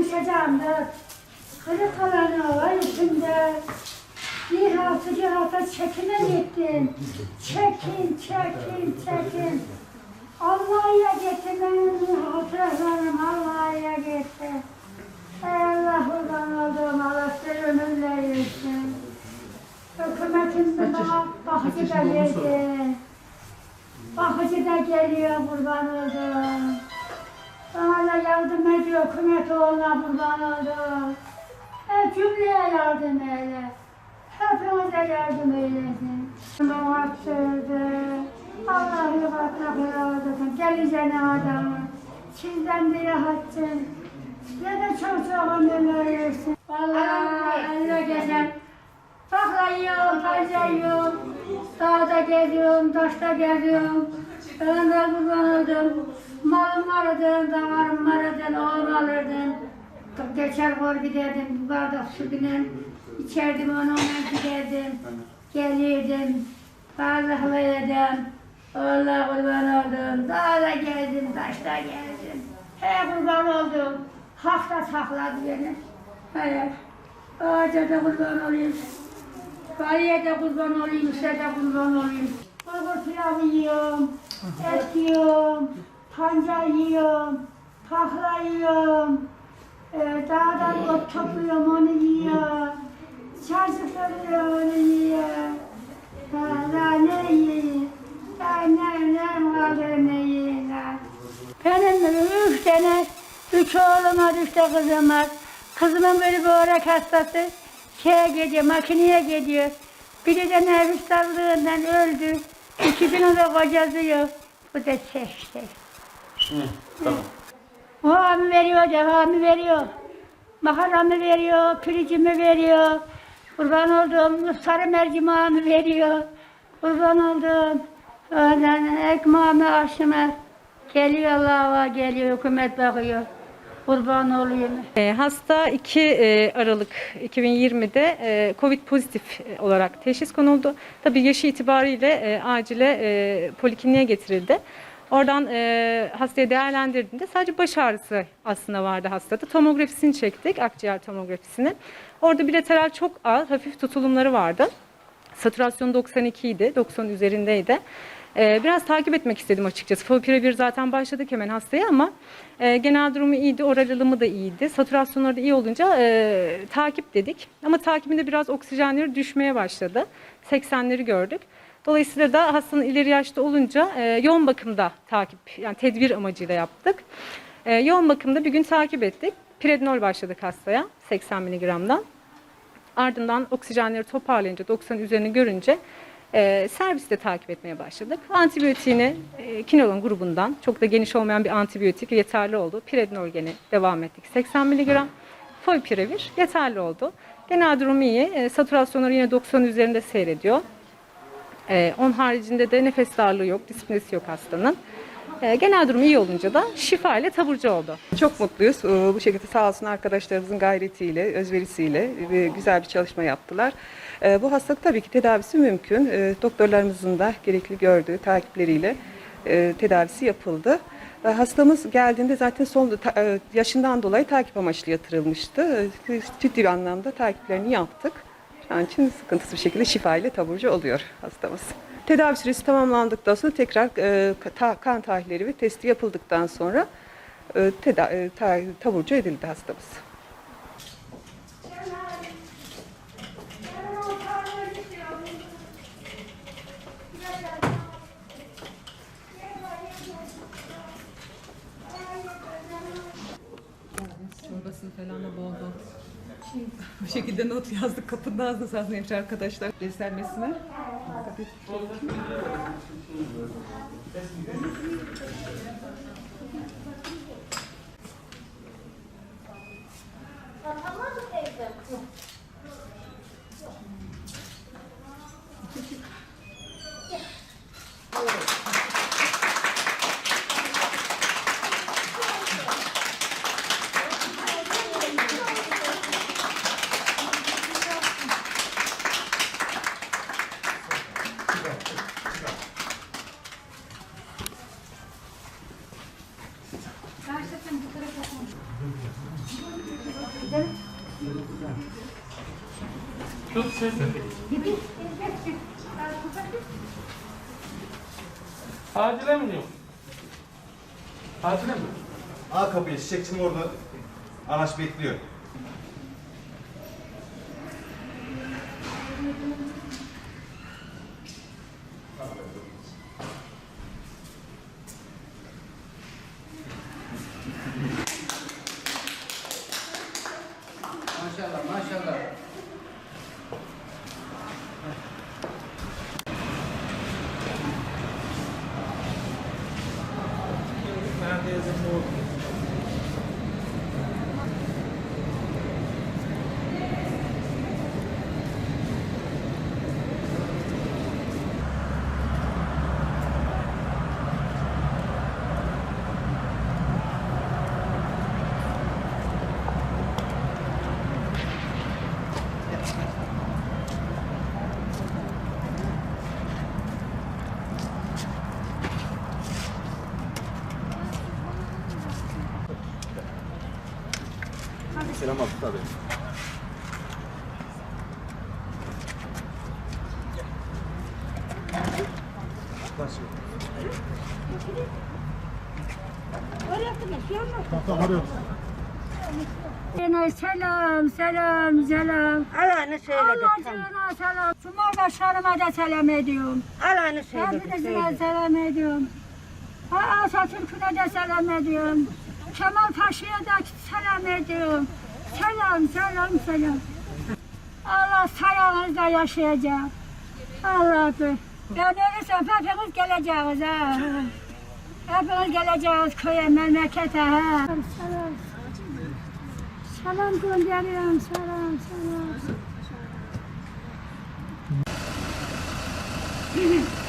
konuşacağım da kırık alanı var içinde. Bir hafta bir hafta çekime gittim. Çekin, çekin, çekin. Allah'a getirmenin hatıralarım Allah'a gitti. Ey Allah kurban olduğum Allah size ömürler versin. Hükümetin de bana bakıcı da verdi. Bakıcı da geliyor kurban oldum. Bana yardım ediyor hükümet oğluna kurban oldum. Hep cümleye yardım eyle. Hepimize yardım eylesin. Bana söyledi. Allah yuvatına kılavuzun. Geleceğine adamı. Sizden bir rahatsın. Ne de ömürler versin. Vallahi elle gelen. Bakla yiyorum, panca yiyorum. Dağda geziyorum, taşta geziyorum. Ben de kurban oldum. Malım vardı, davarım vardı, oğul alırdım. Geçer kor giderdim, bir bardak su binen. içerdim onu, ona giderdim. Gelirdim, bazıklı yedim. Allah kurban oldum. Dağda gezdim, taşta gezdim. He kurban oldum. Hak da sakladı beni. Hayır. Ağaca da kurban olayım. Kayıya da kurban olayım, size de kurban olayım. Bulgur pilavı yiyorum, et yiyorum, pancar yiyorum, tahla yiyorum. Ee, dağdan ot topluyorum, onu yiyorum. Çarşı sarıyorum, onu yiyorum. Daha, ne yiyeyim? Daha ne, ne kaldı ne yiyeyim? Benim üç tane, üç oğlum var, üç de kızım var. Kızımın biri böbrek hastası. Şeye gidiyor, makineye gidiyor. Biri de nefis darlığından öldü. İkisinin de kocası yok. Bu da seçti. Tamam. Havamı veriyor, devamı veriyor. Maharamı veriyor, pirincimi veriyor. Kurban olduğum sarı mercimeğimi veriyor. Kurban olduğum ondan ekmeğimi, aşımı. Geliyor Allah'a geliyor, hükümet bakıyor. Kurban olayım. E, Hasta 2 e, Aralık 2020'de e, Covid pozitif e, olarak teşhis konuldu. Tabii yaşı itibariyle e, acile e, polikliniğe getirildi. Oradan e, hastayı değerlendirdiğinde sadece baş ağrısı aslında vardı hastada. Tomografisini çektik, akciğer tomografisini. Orada bilateral çok az, hafif tutulumları vardı. Satürasyon 92 idi, 90 üzerindeydi. Ee, biraz takip etmek istedim açıkçası. Favipiravir zaten başladık hemen hastaya ama e, genel durumu iyiydi, oral alımı da iyiydi. Satürasyonları da iyi olunca e, takip dedik. Ama takibinde biraz oksijenleri düşmeye başladı. 80'leri gördük. Dolayısıyla da hastanın ileri yaşta olunca e, yoğun bakımda takip, yani tedbir amacıyla yaptık. E, yoğun bakımda bir gün takip ettik. Prednol başladık hastaya 80 miligramdan. Ardından oksijenleri toparlayınca 90 üzerini görünce e, serviste takip etmeye başladık. Antibiyotiğini e, kinolon grubundan çok da geniş olmayan bir antibiyotik yeterli oldu. Prednol gene devam ettik. 80 mg. Favipiravir yeterli oldu. Genel durum iyi. E, satürasyonları yine 90 üzerinde seyrediyor. E, onun haricinde de nefes darlığı yok, dispnesi yok hastanın. E, genel durum iyi olunca da şifa ile taburcu oldu. Çok mutluyuz. Ee, Bu şekilde sağ olsun arkadaşlarımızın gayretiyle, özverisiyle e, güzel bir çalışma yaptılar. Ee, Bu hastalık tabii ki tedavisi mümkün. Ee, Doktorlarımızın da gerekli gördüğü takipleriyle e, tedavisi yapıldı. Ee, Hastamız geldiğinde zaten son e, yaşından dolayı takip amaçlı yatırılmıştı. Ee, Ciddi bir anlamda takiplerini yaptık. Şu an için sıkıntısız bir şekilde şifa ile taburcu oluyor hastamız. Tedavi süresi tamamlandıktan sonra tekrar e, ta- kan tahlilleri ve testi yapıldıktan sonra e, teda- e, ta- taburcu edildi hastamız. Çorbasını falan da bol bol. Bu şekilde not yazdık. Kapında ağzına sağlık hemşire arkadaşlar. Beslenmesine. Tamam mı teyze? Tut sesi. Acile mi diyor? Acile mi? A kapıya çiçekçim orada. Anaç bekliyor. Selam Abdullah abi. Selam, selam, selam. Alanı söyledik tamam. Allah'ına selam. Tüm arkadaşlarıma da selam ediyorum. Alanı söyledik söyledik. selam ediyorum. Ha, Atatürk'üne de selam ediyorum. Kemal Paşa'ya da selam ediyorum. Selam, selam, selam. Allah sayanızda yaşayacak. Allah'ım. Ben ölürsem hepiniz geleceğiz ha. Hepiniz geleceğiz köye, memlekete ha. Selam. Selam gönderiyorum, selam, selam.